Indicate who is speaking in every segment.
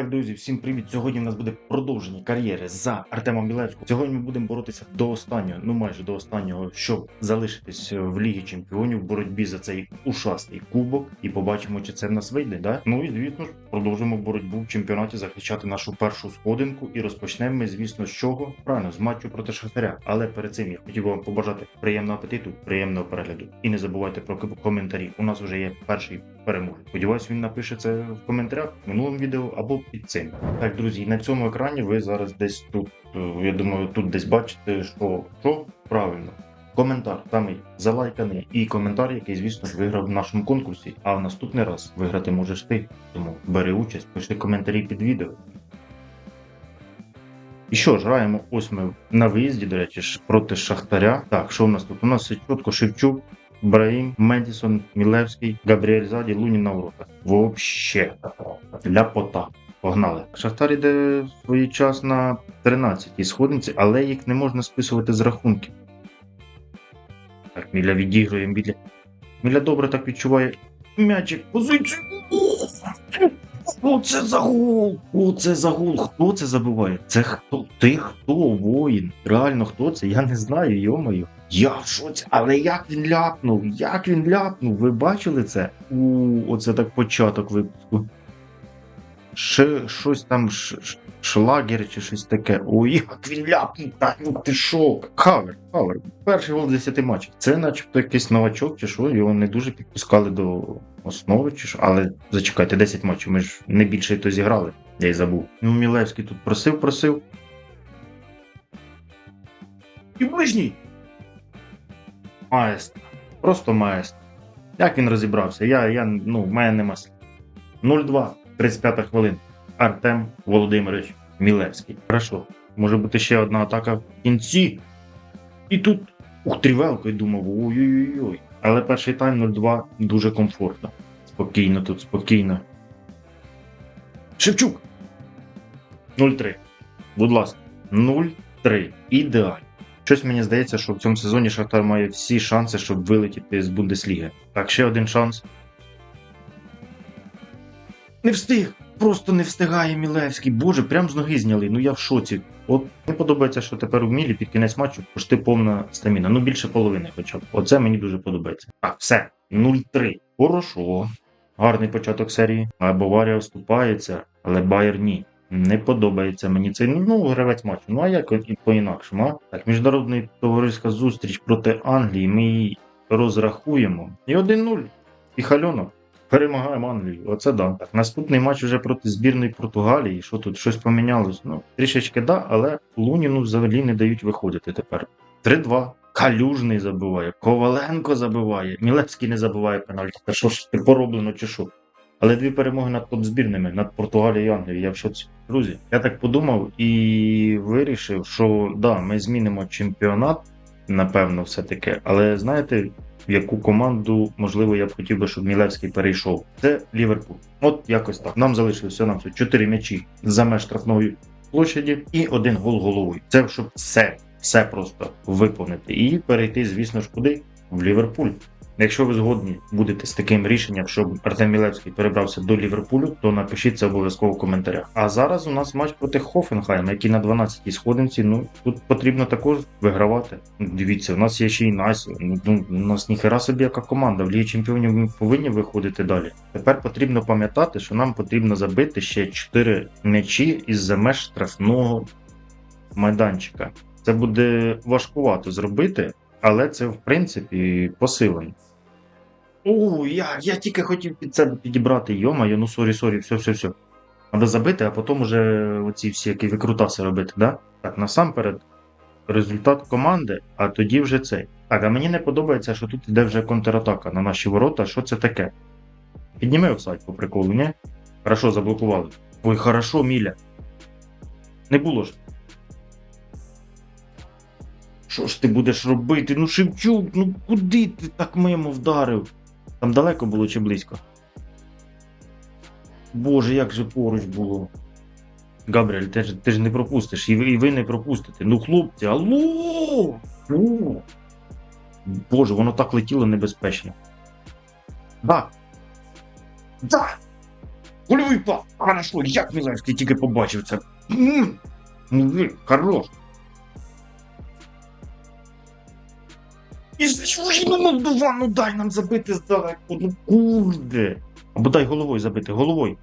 Speaker 1: Так, друзі, всім привіт! Сьогодні в нас буде продовження кар'єри за Артемом Білецького. Сьогодні ми будемо боротися до останнього, ну майже до останнього, щоб залишитись в Лігі Чемпіонів в боротьбі за цей ушастий кубок. І побачимо, чи це в нас вийде. Да? Ну і звісно ж, продовжимо боротьбу в чемпіонаті захищати нашу першу сходинку. І розпочнемо ми, звісно, з чого? Правильно, з матчу проти Шахтаря. Але перед цим я хотів би вам побажати приємного апетиту, приємного перегляду. І не забувайте про коментарі. У нас вже є перший переможець. Сподіваюсь, він напише це в коментарях в минулому відео або під цим. Так, друзі, на цьому екрані ви зараз десь тут, е, я думаю, тут десь бачите, що, що правильно. Коментар самий залайканий і коментар, який, звісно ж, виграв в нашому конкурсі. А в наступний раз виграти можеш ти. Тому бери участь, пиши коментарі під відео. І що ж, граємо ось ми на виїзді, до речі, проти Шахтаря. Так, що в нас тут? У нас чітко Шевчук, Браїм, Медісон, Мілевський, Габріель Заді, Лунін на воротах. Вообще ляпота. Погнали. Шахтар іде своєчас на 13-й сходинці, але їх не можна списувати з рахунків. Так, Міля відігрує Міля. Міля добре так відчуває м'ячик, позицію. Що це за гол? Що це за гол? Хто це забиває? Це хто? Ти хто воїн? Реально хто це? Я не знаю, йомаю. Я в шоці, але як він ляпнув? Як він ляпнув? Ви бачили це? У, оце так початок випуску. Ще щось там ш, шлагер чи щось таке. Ой, як він ляпнув, ну ти шо? Хавер, хавер. Перший гол 10 матчів. Це начебто якийсь новачок, чи що, його не дуже підпускали до основи, чи що. Але зачекайте, 10 матчів, ми ж не більше то зіграли. Я й забув. Ну, Мілевський тут просив, просив. І ближній. Маестро. Просто маестро. Як він розібрався? Я, я ну, в мене нема слів. 0-2, 35 хвилин. Артем Володимирович Мілевський. Хорошо. Може бути ще одна атака в кінці. І тут ух, трівелко, і думав, ой-ой-ой. Але перший тайм 0-2 дуже комфортно. Спокійно тут, спокійно. Шевчук. 0-3. Будь ласка. 0-3. Ідеально. Щось мені здається, що в цьому сезоні Шахтар має всі шанси, щоб вилетіти з Бундесліги. Так, ще один шанс. Не встиг! Просто не встигає Мілевський. Боже, прям з ноги зняли. Ну я в шоці. От мені подобається, що тепер у Мілі під кінець матчу почти повна стаміна. Ну більше половини хоча б. Оце мені дуже подобається. Так, все. 0-3. Хорошо. Гарний початок серії. А Баварія вступається, але Байер ні. Не подобається мені цей ну, гравець матчу. Ну а як і по-інакшому? а? Так, міжнародна товариська зустріч проти Англії. Ми її розрахуємо. І 1-0. І хальонок. Перемагаємо Англію. Оце да. Так, наступний матч вже проти збірної Португалії. Що тут щось помінялось? Ну, трішечки да, але Луніну взагалі не дають виходити тепер. 3-2. Калюжний забиває, Коваленко забиває, Мілевський не забиває пенальті. Та що ж пороблено чи що? Але дві перемоги над топ-збірними, над Португалією і Англією. Я в шоці. Друзі, я так подумав і вирішив, що да, ми змінимо чемпіонат, напевно, все-таки. Але знаєте, в яку команду, можливо, я б хотів би, щоб Мілевський перейшов. Це Ліверпуль. От якось так. Нам залишилося нам чотири м'ячі за меж штрафної площаді і один гол головою. Це щоб все, все просто виповнити. І перейти, звісно ж, куди? В Ліверпуль. Якщо ви згодні будете з таким рішенням, щоб Артем Мілевський перебрався до Ліверпулю, то напишіть це обов'язково в коментарях. А зараз у нас матч проти Хофенхайма, який на 12-й сходинці. Ну тут потрібно також вигравати. Дивіться, у нас є ще й Насі. Ну, ну, у нас ніхера собі яка команда. В Лігі Чемпіонів ми повинні виходити далі. Тепер потрібно пам'ятати, що нам потрібно забити ще 4 м'ячі із за меж штрафного майданчика. Це буде важкувато зробити, але це в принципі посилено. О, я, я тільки хотів під себе підібрати. Йомаю, ну сорі, сорі, все, все, все. Треба забити, а потім уже оці всі які викрутаси робити, да? Так, насамперед, результат команди, а тоді вже цей. Так, а мені не подобається, що тут іде вже контратака на наші ворота. Що це таке? Підніми офсайд по приколу, ні? Хорошо, заблокували. Ой, хорошо, Міля. Не було ж. Що ж ти будеш робити? Ну, Шевчук, ну куди ти так мимо вдарив? Там далеко було чи близько? Боже, як же поруч було. Габріель, ти ж, ти ж не пропустиш, і ви, і ви не пропустите. Ну, хлопці, алло! Фу! Боже, воно так летіло небезпечно. Да. Да! Кульовий пас! Хорошо, як Мілевський тільки побачив це. М, Мужик, хорош. І що ну Молдова, ну дай нам забити здалеку, ну кurde. Або дай головою забити, головою.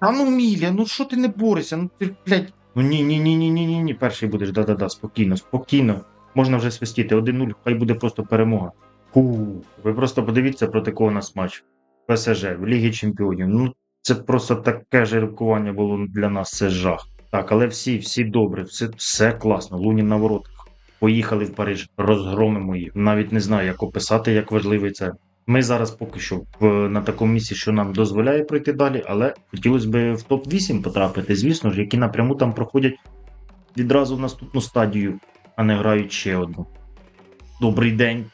Speaker 1: А ну, Міля, ну що ти не борешся? Ну ти, блядь. Ну ні, ні, ні, ні, ні, ні, ні. Перший будеш, да-да-да, спокійно, спокійно. Можна вже свистіти. 1-0, хай буде просто перемога. Фу. Ви просто подивіться проти кого нас матч. ПСЖ в Лігі Чемпіонів. Ну, це просто таке жеребкування було для нас, це жах. Так, але всі, всі добре, все, все класно. Лунін на воротах. Поїхали в Париж, розгромимо їх. Навіть не знаю, як описати, як важливий це. Ми зараз поки що в, на такому місці, що нам дозволяє пройти далі, але хотілося б в топ-8 потрапити, звісно ж, які напряму там проходять відразу в наступну стадію, а не грають ще одну. Добрий день.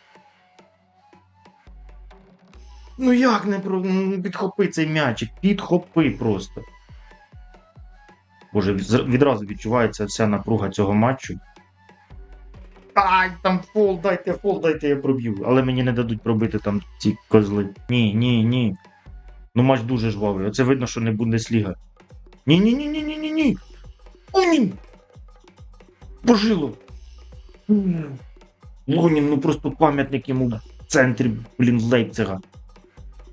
Speaker 1: Ну як не про. ну, Підхопи цей м'ячик, підхопи просто. Боже, відразу відчувається вся напруга цього матчу. Ай, там фол, дайте, фол, дайте, я проб'ю. Але мені не дадуть пробити там ці козли. Ні, ні, ні. Ну матч дуже жвавий. Оце видно, що не Бундесліга. Ні, ні, ні! Божило. Лунін, ну просто пам'ятник йому в центрі, блін, Лейпцига.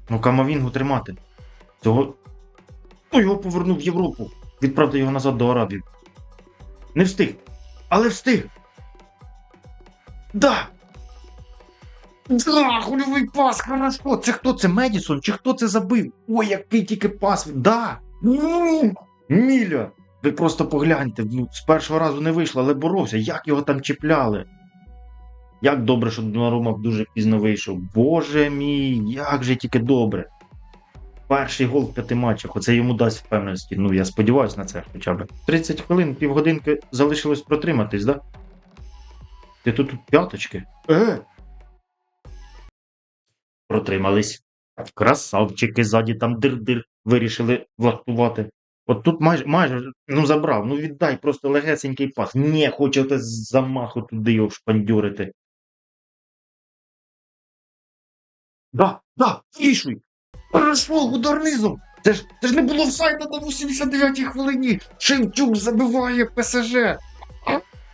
Speaker 1: Ну, Камавінгу тримати. Цього. Ну, його повернув в Європу. Відправте його назад до Арабії. Не встиг. Але встиг. Да. Да, хульовий пас, хорошо. Це хто? Це Медісон? Чи хто це забив? Ой, який тільки пас. Да. Міля. Ви просто погляньте. Ну, з першого разу не вийшло, але боровся. Як його там чіпляли? Як добре, що Донарума дуже пізно вийшов. Боже мій, як же тільки добре. Перший гол в п'яти матчах. Оце йому дасть впевненості. Ну, я сподіваюся на це хоча б. 30 хвилин, півгодинки залишилось протриматись, да? Ти тут тут п'яточки? Е. Протримались. Красавчики ззаді там дир-дир вирішили влаштувати. От тут майже, майже ну забрав. Ну віддай просто легесенький пас. Ні, хочете з замаху туди його шпандюрити. Да, да, вішуй! Хорошо, удар низом! Це ж, це ж не було офсайду на 89-й хвилині! Шевчук забиває ПСЖ!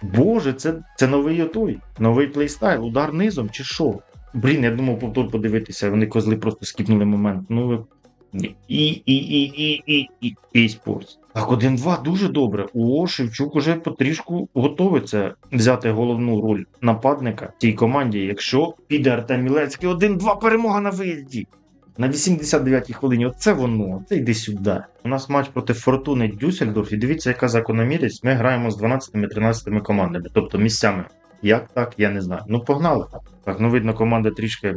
Speaker 1: Боже, це, це новий отой, новий плейстайл, удар низом чи що? Блін, я думав повтор подивитися, вони козли просто скіпнули момент. Ну. І, і, і, і, і, і, і спортс. Так, 1-2 дуже добре. О, Шевчук уже потрішку готовиться взяти головну роль нападника в цій команді, якщо піде Артем Мілецький 1-2 перемога на виїзді. На 89-й хвилині, оце воно, це йди сюди. У нас матч проти Фортуни Дюссельдорф, і дивіться, яка закономірність. Ми граємо з 12-13 командами, тобто місцями. Як так, я не знаю. Ну, погнали. Так, ну видно, команда трішки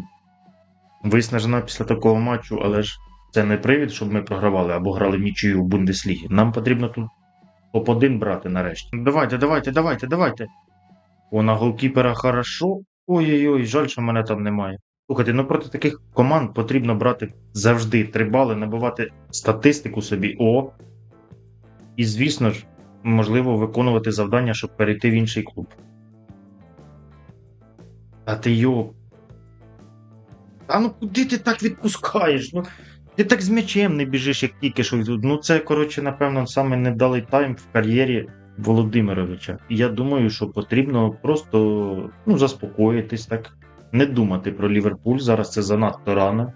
Speaker 1: виснажена після такого матчу, але ж це не привід, щоб ми програвали або грали нічию в Бундеслігі. Нам потрібно тут топ-1 брати нарешті. Давайте, давайте, давайте, давайте. О, на голкіпера хорошо. Ой-ой-ой, жаль, що мене там немає. Слухайте, ну проти таких команд потрібно брати завжди три бали, набивати статистику собі. О. І, звісно ж, можливо, виконувати завдання, щоб перейти в інший клуб. А ти йо. А ну куди ти так відпускаєш? Ну, ти так з м'ячем не біжиш, як тільки що. Ну, це, коротше, напевно, саме невдалий тайм в кар'єрі Володимировича. І я думаю, що потрібно просто ну, заспокоїтись так, не думати про Ліверпуль. Зараз це занадто рано.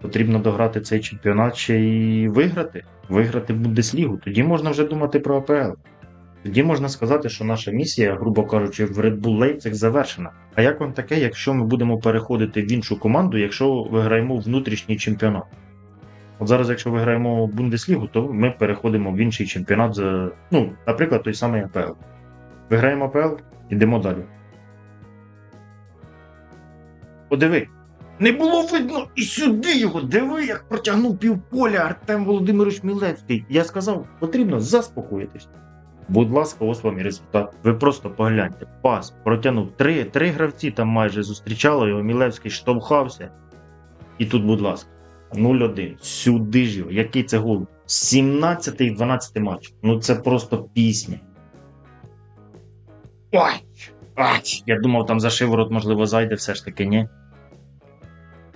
Speaker 1: Потрібно дограти цей чемпіонат ще і виграти. Виграти Бундеслігу. Тоді можна вже думати про АПЛ. Тоді можна сказати, що наша місія, грубо кажучи, в Red Bull Leipzig завершена. А як вам таке, якщо ми будемо переходити в іншу команду, якщо виграємо внутрішній чемпіонат? От зараз, якщо виграємо Бундеслігу, то ми переходимо в інший чемпіонат за, ну, наприклад, той самий АПЛ. Виграємо АПЛ, йдемо далі. Подиви. Не було видно і сюди його. Диви, як протягнув півполя Артем Володимирович Мілецький. Я сказав, потрібно заспокоїтись. Будь ласка, ось вам і результат. Ви просто погляньте. Пас протягнув. Три, три гравці там майже зустрічали його. Мілевський штовхався. І тут, будь ласка, 0-1. Сюди ж його. Який це гол? 17 і 12 матч. Ну це просто пісня. Ой! Ай! Я думав, там за шиворот, можливо, зайде все ж таки, ні.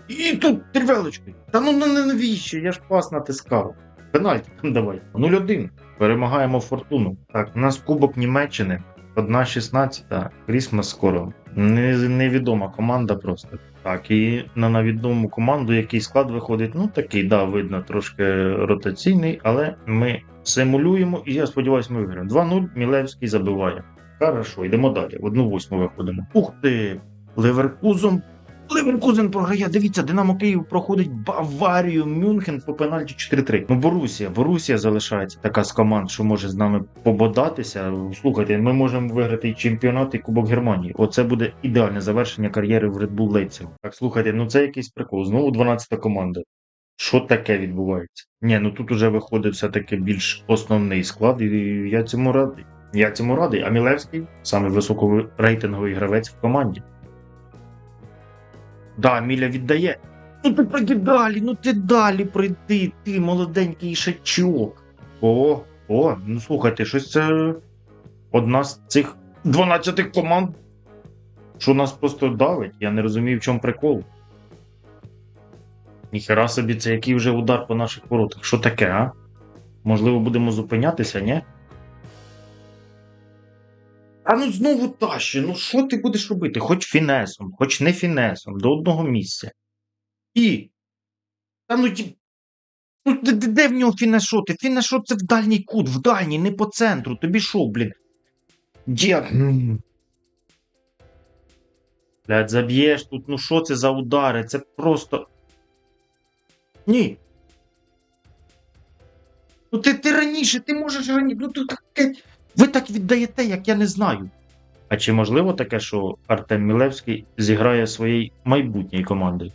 Speaker 1: І тут трівелочкою. Та ну ну, ну навіщо? Я ж пас натискав. Пенальті там давай. 0-1. Перемагаємо фортуну. Так, у нас Кубок Німеччини. 1-16, Крісмас скоро. Невідома команда просто. Так, і на невідому команду, який склад виходить, ну такий, да, видно, трошки ротаційний, але ми симулюємо, і я сподіваюся, ми виграємо. 2-0, Мілевський забиває. Хорошо, йдемо далі. В одну восьму виходимо. Ух ти! Леверкузом. Леверкузен програє. Дивіться, Динамо Київ проходить Баварію, Мюнхен по пенальті 4-3. Ну, Борусія, Борусія залишається така з команд, що може з нами пободатися. Слухайте, ми можемо виграти і чемпіонат, і Кубок Германії. Оце буде ідеальне завершення кар'єри в Red Bull Leipzig. Так, слухайте, ну це якийсь прикол. Знову 12-та команда. Що таке відбувається? Ні, ну тут уже виходить все-таки більш основний склад, і я цьому радий. Я цьому радий. А Мілевський саме високорейтинговий гравець в команді. Да, Міля віддає. Ну ти пройди далі, ну ти далі прийди, ти молоденький шачок. О, о, ну слухайте, щось це одна з цих 12 команд, що нас просто давить. Я не розумію, в чому прикол. Ніхера собі, це який вже удар по наших воротах. Що таке, а? Можливо, будемо зупинятися, ні? А ну знову тащи, ну що ти будеш робити? Хоч фінесом, хоч не фінесом, до одного місця. І. Та ну. Ну, де, де, в нього фінешоти? Фінешот це в дальній кут, в дальній, не по центру. Тобі що, блін? Дід. Блядь, заб'єш тут, ну що це за удари? Це просто. Ні. Ну ти, ти раніше, ти можеш раніше. Ну тут таке. Ви так віддаєте, як я не знаю. А чи можливо таке, що Артем Мілевський зіграє своєї майбутньої команди?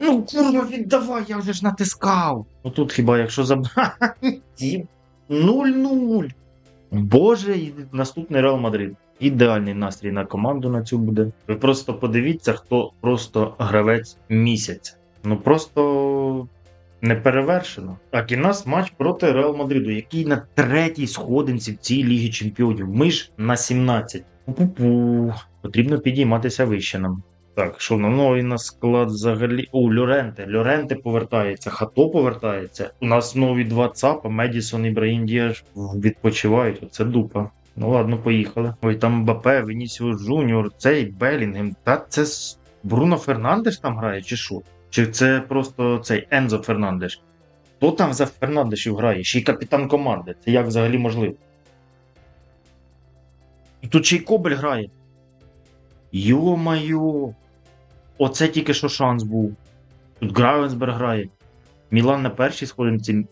Speaker 1: Ну, курва, віддавай, я вже ж натискав. Ну тут хіба якщо заб... 0-0. Боже, і наступний Реал Мадрид. Ідеальний настрій на команду на цю буде. Ви просто подивіться, хто просто гравець місяця. Ну просто неперевершено. Так, і нас матч проти Реал Мадриду, який на третій сходинці в цій Лігі Чемпіонів. Ми ж на 17. Пу-пу-пу. Потрібно підійматися вище нам. Так, що на новий на склад взагалі. О, Льоренте. Льоренте повертається, Хато повертається. У нас нові два ЦАПа, Медісон і Браїн Дієш відпочивають. Оце дупа. Ну ладно, поїхали. Ой, там Мбапе, Вінісіус Жуніор, цей Белінгем. Та це Бруно Фернандеш там грає, чи що? Чи це просто цей Ензо Фернандеш? Хто там за Фернандешів грає? Ще й капітан команди. Це як взагалі можливо? Тут ще й Кобель грає. Йо-майо! Оце тільки що шанс був. Тут Гравенсберг грає. Мілан на першій сходинці,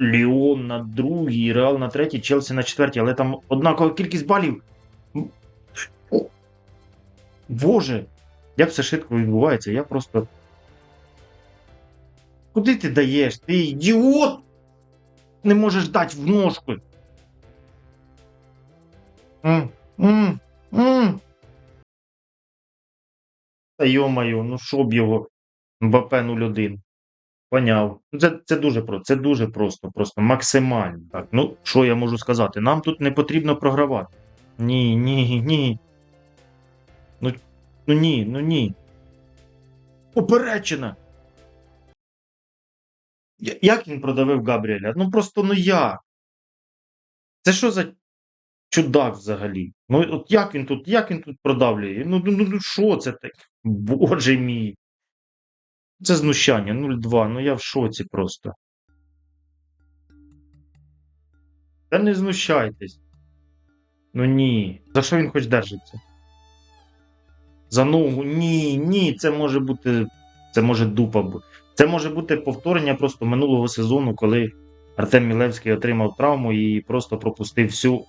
Speaker 1: Ліон на другій, Реал на третій, Челсі на четвертій, але там однакова кількість балів. Боже! Як все швидко відбувається, я просто. Куди ти даєш? Ти ідіот! Не можеш дати в ножку. М, м, м. Та йо-моє, ну б його МБП 01. Поняв. Ну, Це, це дуже просто, це дуже просто, просто максимально. Так, ну що я можу сказати? Нам тут не потрібно програвати. Ні, ні, ні. Ну, ну ні, ну ні. Поперечина. Як він продавив Габріеля? Ну просто ну як? Це що за чудак взагалі? Ну от як він тут, як він тут продавлює? Ну, ну, ну, ну що це таке? Боже мій. Це знущання 0-2. Ну я в шоці просто. Та не знущайтесь. Ну ні. За що він хоч держиться? За ногу? Ні, ні, це може бути. Це може дупа. Це може бути повторення просто минулого сезону, коли Артем Мілевський отримав травму і просто пропустив всю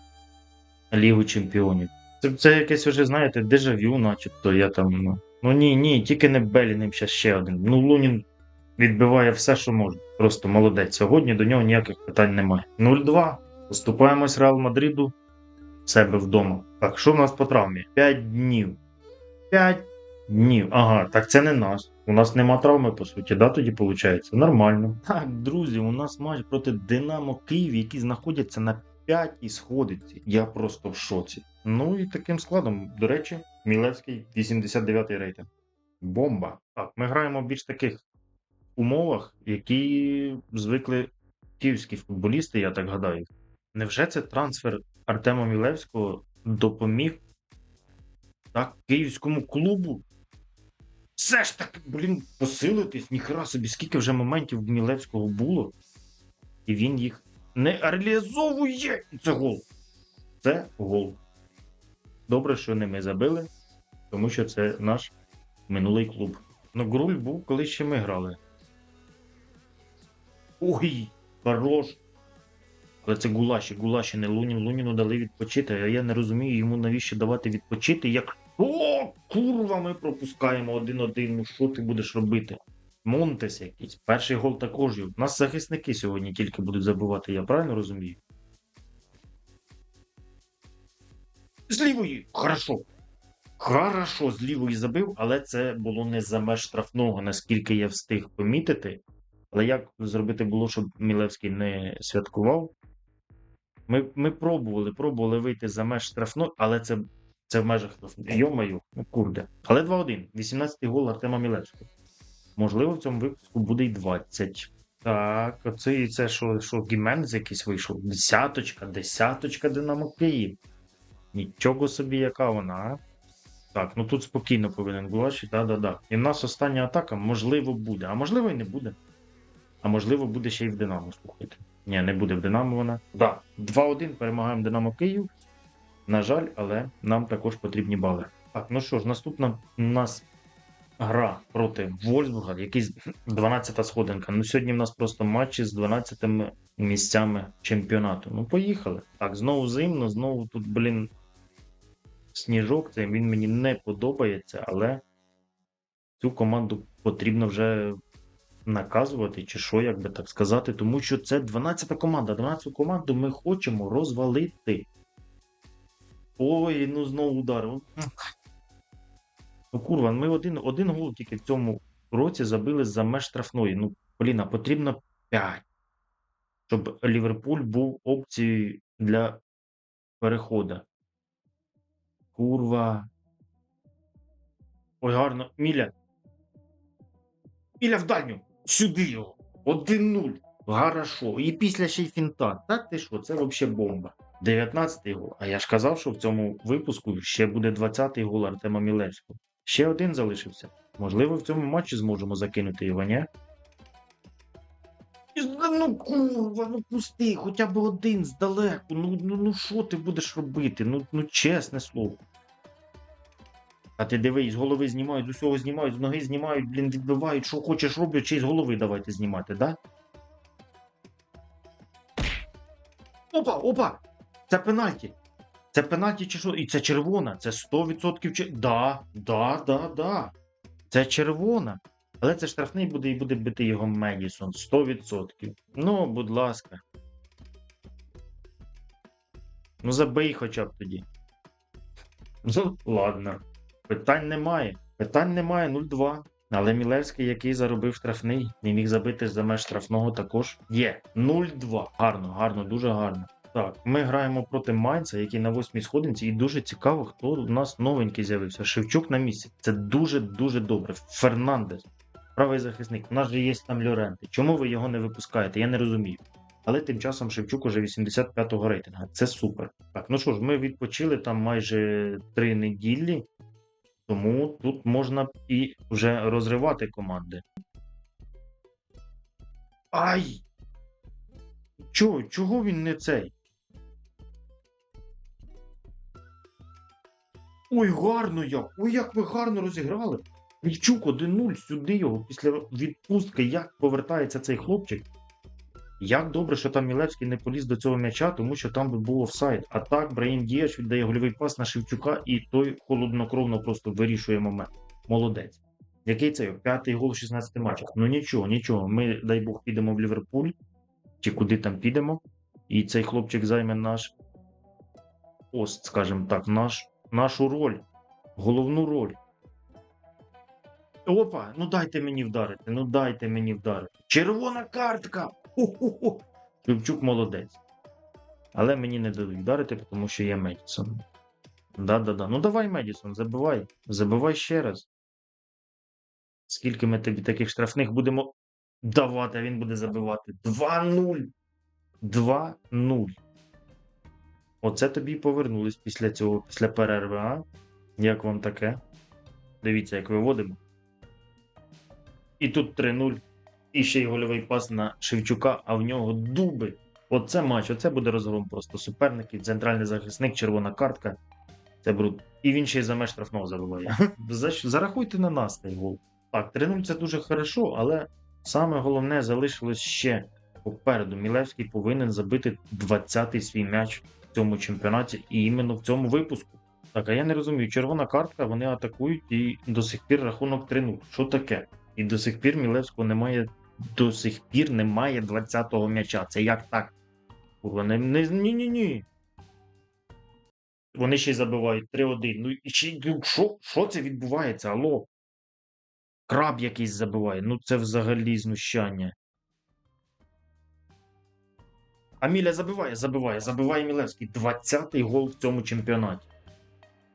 Speaker 1: Лігу Чемпіонів. Це, це якесь вже, знаєте, дежавю, начебто я там. Ну, ну ні, ні, тільки не Беліним ще ще один. Ну, Лунін відбиває все, що може. Просто молодець. Сьогодні до нього ніяких питань немає. 0-2. Поступаємось Реал Мадриду себе вдома. Так, що в нас по травмі? 5 днів. 5 днів. Ага, так це не нас. У нас нема травми, по суті, да, тоді виходить? Нормально. Так, друзі, у нас матч проти Динамо Київ, які знаходяться на п'ятій сходиці. Я просто в шоці. Ну і таким складом, до речі, Мілевський 89-й рейтинг. Бомба. Так, ми граємо в більш таких умовах, які звикли київські футболісти, я так гадаю. Невже це трансфер Артема Мілевського допоміг так київському клубу? Все ж таки, блін, посилитись, ніхера собі, скільки вже моментів в було, і він їх не реалізовує. Це гол. Це гол. Добре, що не ми забили, тому що це наш минулий клуб. Ну, Груль був, коли ще ми грали. Ой, хорош. Але це гулаші, гулаші, не Лунін. Луніну дали відпочити, а я не розумію йому навіщо давати відпочити, як. О, курва, ми пропускаємо один-один. Ну що ти будеш робити? Монтес якийсь. Перший гол також. У нас захисники сьогодні тільки будуть забивати, я правильно розумію? З лівої. Хорошо. Хорошо, з лівої забив, але це було не за меж штрафного, наскільки я встиг помітити. Але як зробити було, щоб Мілевський не святкував? Ми, ми пробували, пробували вийти за меж штрафного, але це, це в межах. Йомаю, курде. Але 2-1. 18-й гол Артема Мілевського. Можливо, в цьому випуску буде й 20. Так, оце і це, що, що Гіменз якийсь вийшов. Десяточка, десяточка Динамо Київ. Нічого собі, яка вона, а? Так, ну тут спокійно повинен Гулаші, да-да-да. І в нас остання атака, можливо, буде, а можливо і не буде. А можливо, буде ще й в Динамо, слухайте. Ні, не буде в Динамо вона. Да. 2-1 перемагаємо Динамо Київ. На жаль, але нам також потрібні бали. Так, ну що ж, наступна у нас гра проти Вольсбурга, якийсь 12-та сходинка. Ну сьогодні в нас просто матчі з 12 місцями чемпіонату. Ну, поїхали. Так, знову зимно, знову тут, блін, сніжок. Це він мені не подобається, але цю команду потрібно вже наказувати, чи що, як би так сказати, тому що це 12-та команда. 12-ту команду ми хочемо розвалити. Ой, ну знову удар. Ну, курва, ми один, один гол тільки в цьому році забили за меж штрафної. Ну, блін, а потрібно 5. Щоб Ліверпуль був опцією для переходу. Курва. Ой, гарно. Міля. Міля в дальню. Сюди його. 1-0. Хорошо. І після ще й фінта. Та ти що, це взагалі бомба. 19-й гол. А я ж казав, що в цьому випуску ще буде 20-й гол Артема Мілевського. Ще один залишився. Можливо, в цьому матчі зможемо закинути його, ні? Ну, курва, ну пусти, хоча б один здалеку. Ну, ну, ну що ти будеш робити? Ну, ну чесне слово. А ти дивись, з голови знімають, з усього знімають, з ноги знімають, блін, відбивають, що хочеш роблять, чи з голови давайте знімати, да? Опа, опа! Це пенальті. Це пенальті чи що? І це червона. Це 100% чи. Да, да, да, да. Це червона. Але це штрафний буде і буде бити його Медісон. 100%. Ну, будь ласка. Ну, забий хоча б тоді. Ну, ладно. Питань немає. Питань немає 0-2. Але Мілевський, який заробив штрафний, не міг забити за меж штрафного також. Є 0-2. Гарно, гарно, дуже гарно. Так, ми граємо проти Майнца, який на восьмій сходинці, і дуже цікаво, хто у нас новенький з'явився. Шевчук на місці. Це дуже-дуже добре. Фернандес, правий захисник. У нас же є там Льоренти. Чому ви його не випускаєте? Я не розумію. Але тим часом Шевчук уже 85-го рейтинга. Це супер. Так, ну що ж, ми відпочили там майже три неділі, тому тут можна і вже розривати команди. Ай! Чого, чого він не цей? Ой, гарно як! Ой, як ви гарно розіграли! Вільчук 1-0 сюди його після відпустки. Як повертається цей хлопчик? Як добре, що там Мілевський не поліз до цього м'яча, тому що там би був офсайд. А так Браїм Діяч віддає гольовий пас на Шевчука, і той холоднокровно просто вирішує момент. Молодець. Який це? П'ятий гол в 16 матчах. Ну нічого, нічого. Ми, дай Бог, підемо в Ліверпуль, чи куди там підемо. І цей хлопчик займе наш пост, скажімо так, наш, нашу роль, головну роль. Опа, ну дайте мені вдарити, ну дайте мені вдарити. Червона картка! Ху-ху-ху. Шевчук молодець. Але мені не дадуть вдарити, тому що є Медісон. Да-да-да. Ну давай, Медісон, забивай. Забивай ще раз. Скільки ми тобі таких штрафних будемо давати, а він буде забивати. 2-0. 2-0. Оце тобі повернулись після цього, після перерви, а? Як вам таке? Дивіться, як виводимо. І тут 3-0. І ще й гольовий пас на Шевчука, а в нього дуби. Оце матч, оце буде розгром просто суперників, центральний захисник, червона картка. Це бруд. І він ще й за меж штрафного забиває. Зарахуйте на нас цей гол. Так, 3-0 це дуже хорошо, але саме головне залишилось ще попереду. Мілевський повинен забити 20-й свій м'яч в цьому чемпіонаті і іменно в цьому випуску. Так, а я не розумію, червона картка, вони атакують і до сих пір рахунок 3-0. Що таке? І до сих пір Мілевського немає, до сих пір немає 20-го м'яча. Це як так? Не, ні-ні-ні. Вони ще й забивають 3-1. Ну і ну, що, що це відбувається? Алло? Краб якийсь забиває. Ну це взагалі знущання. Аміля забиває, забиває, забиває Мілевський. 20-й гол в цьому чемпіонаті.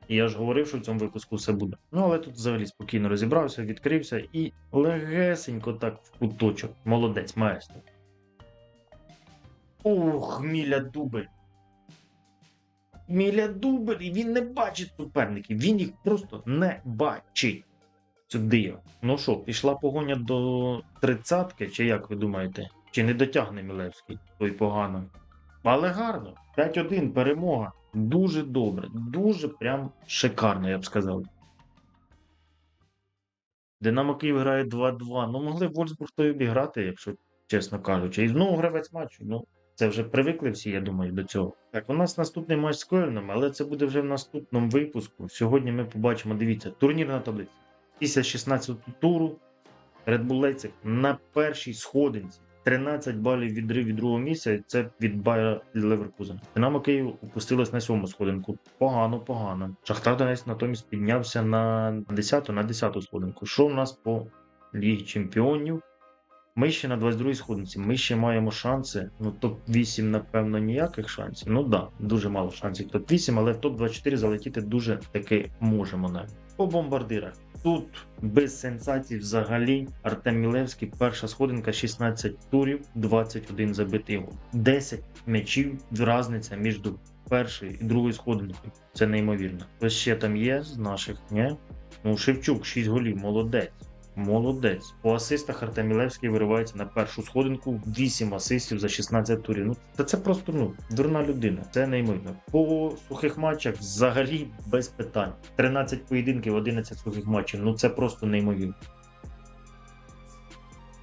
Speaker 1: І я ж говорив, що в цьому випуску все буде. Ну, але тут взагалі спокійно розібрався, відкрився і легесенько так в куточок. Молодець, маестро. Ох, Міля Дубель. Міля Дубель, і він не бачить суперників, він їх просто не бачить. Сюди. Ну що, пішла погоня до тридцятки, чи як ви думаєте? Чи не дотягне Мілевський? Той погано. Але гарно. 5-1, перемога. Дуже добре. Дуже прям шикарно, я б сказав. Динамо Київ грає 2-2. Ну, могли Вольсбург то обіграти, якщо чесно кажучи. І знову гравець матчу. Ну, це вже привикли всі, я думаю, до цього. Так, у нас наступний матч з Кельном, але це буде вже в наступному випуску. Сьогодні ми побачимо, дивіться, турнірна таблиця. Після 16 туру Red Bull Leipzig на першій сходинці. 13 балів відрив від другого місця, це від Байера Леверкузена. Динамо Київ опустилось на сьому сходинку. Погано, погано. Шахтар Донець натомість піднявся на 10 на 10 сходинку. Що в нас по Лігі Чемпіонів? Ми ще на 22-й сходинці. Ми ще маємо шанси. Ну, топ-8, напевно, ніяких шансів. Ну так, да, дуже мало шансів. Топ-8, але в топ-24 залетіти дуже таки можемо навіть. По бомбардирах. Тут без сенсацій взагалі Артем Мілевський, перша сходинка, 16 турів, 21 забитий гол. 10 м'ячів, разниця між першою і другою сходинкою. Це неймовірно. Ось ще там є з наших, ні? Ну, Шевчук, 6 голів, молодець. Молодець. По асистах Артемілевський виривається на першу сходинку, 8 асистів за 16 турів. Ну, та це просто ну, дурна людина. Це неймовірно. По сухих матчах взагалі без питань. 13 поєдинків, 11 сухих матчів. Ну це просто неймовірно.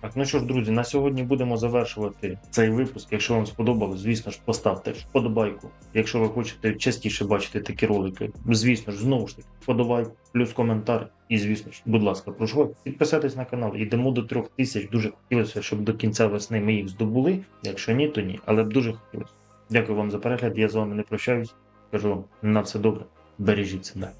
Speaker 1: Так, ну що ж, друзі, на сьогодні будемо завершувати цей випуск. Якщо вам сподобалось, звісно ж, поставте вподобайку. Якщо ви хочете частіше бачити такі ролики, звісно ж, знову ж таки, вподобайку, плюс коментар. І, звісно ж, будь ласка, прошу підписатись на канал. Йдемо до трьох тисяч. Дуже хотілося, щоб до кінця весни ми їх здобули. Якщо ні, то ні. Але б дуже хотілося. Дякую вам за перегляд. Я з вами не прощаюсь. Кажу вам на все добре. Бережіть себе.